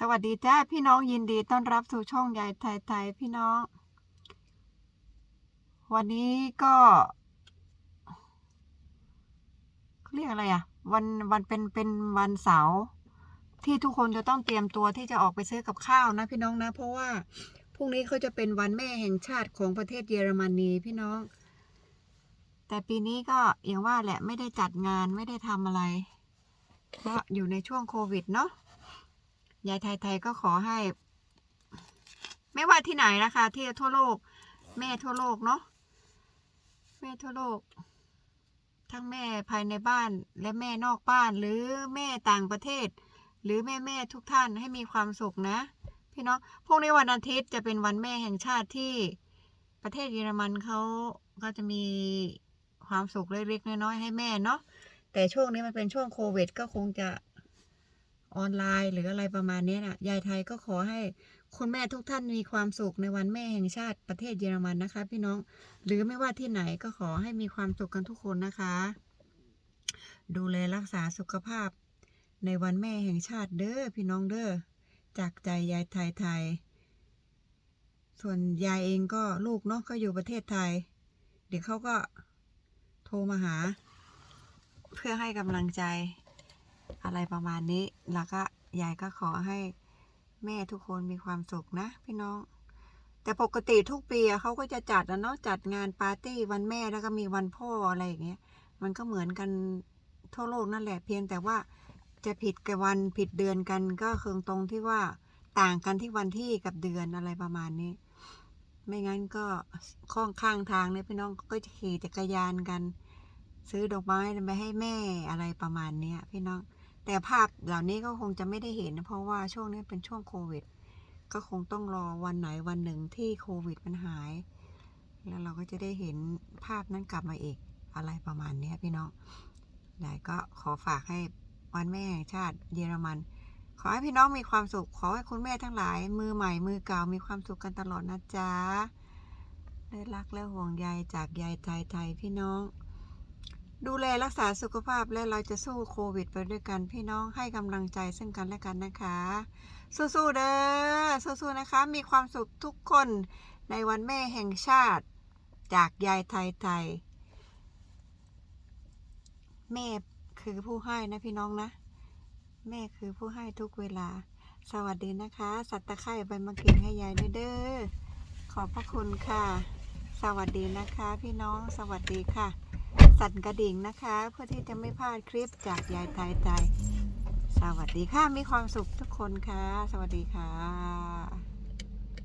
สวัสดีจ้าพี่น้องยินดีต้อนรับสู่ช่องยายไทยไทยพี่น้อง วันนี้ก็เรียกอะไรอะวันวันเป็นเป็นวันเสาร์ที่ทุกคนจะต้องเตรียมตัวที่จะออกไปซื้อกับข้าวนะพี่น้องนะ เพราะว่าพรุ่งนี้เขาจะเป็นวันแม่แห่งชาติของประเทศเยอรมนีพี่น้อง แต่ปีนี้ก็อย่างว่าแหละไม่ได้จัดงานไม่ได้ทำอะไร เพราะอยู่ในช่วงโควิดเนาะ ยายไทยไทยก็ขอให้ ไม่ว่าที่ไหนนะคะ ที่ทั่วโลก แม่ทั่วโลกเนาะแม่ทั่วโลก ทั้งแม่ภายในบ้านและแม่นอกบ้านหรือแม่ต่างประเทศ หรือแม่แม่ทุกท่านให้มีความสุขนะ พี่น้องพรุ่งนี้วันอาทิตย์จะเป็นวันแม่แห่งชาติที่ประเทศเยอรมันเขาก็จะมีความสุขเล็กๆน้อยๆให้แม่เนาะแต่ช่วงนี้มันเป็นช่วงโควิด ก็คงจะ ออนไลน์ หรืออะไรประมาณนี้นะยายไทยก็ขอให้คุณแม่ทุกท่านมีความสุขในวันแม่แห่งชาติประเทศเยอรมันนะคะ พี่น้องหรือไม่ว่าที่ไหนก็ขอให้มีความสุขกันทุกคนนะคะ ดูแลรักษาสุขภาพในวันแม่แห่งชาติเด้อพี่น้องเด้อจากใจยายไทยไทย ส่วนยายเองก็ลูกเนาะก็อยู่ประเทศไทย เดี๋ยวเขาก็โทรมาหา เพื่อให้กำลังใจ อะไรประมาณนี้ แล้วก็ยายก็ขอให้แม่ทุกคนมีความสุขนะ พี่น้อง แต่ปกติทุกปีอะเขาก็จะจัดนะเนาะจัดงานปาร์ตี้วันแม่แล้วก็มีวันพ่ออะไรอย่างเงี้ย มันก็เหมือนกันทั่วโลกนั่นแหละเพียงแต่ว่าจะผิดกับวันผิดเดือนกันก็คือตรงที่ว่าต่างกันที่วันที่กับเดือนอะไรประมาณนี้ ไม่งั้นก็ข้องข้างทางเนี่ยพี่น้องก็จะขี่จักรยานกัน ซื้อดอกไม้ไปให้แม่อะไรประมาณเนี้ยพี่น้อง แต่ภาพเหล่านี้ก็คงจะไม่ได้เห็นเพราะว่าช่วงนี้เป็นช่วงโควิด ก็คงต้องรอวันไหนวันหนึ่งที่โควิดมันหาย แล้วเราก็จะได้เห็นภาพนั้นกลับมาอีกอะไรประมาณนี้พี่น้องยายก็ขอฝากให้วันแม่แห่งชาติเยอรมัน ขอให้พี่น้องมีความสุข ขอให้คุณแม่ทั้งหลาย มือใหม่มือเก่ามีความสุขกันตลอดนะจ๊ะด้รักและห่วงใยจากยายไทยไทยพี่น้อง ดูแลรักษาสุขภาพและเราจะสู้โควิดไปด้วยกัน พี่น้องให้กำลังใจซึ่งกันและกันนะคะ สู้ๆเด้อสู้ๆนะคะ มีความสุขทุกคนในวันแม่แห่งชาติ จากยายไทยไทย แม่คือผู้ให้นะพี่น้องนะ แม่คือผู้ให้ทุกเวลา สวัสดีนะคะ สัตว์ตะไคร่ใบมะกรูดให้ยายด้วยเด้อขอบพระคุณค่ะ สวัสดีนะคะ พี่น้องสวัสดีค่ะ สั่นกระดิ่งนะคะ เพื่อที่จะไม่พลาดคลิปจากยายไทยใจสวัสดีค่ะ มีความสุขทุกคนค่ะ สวัสดีค่ะ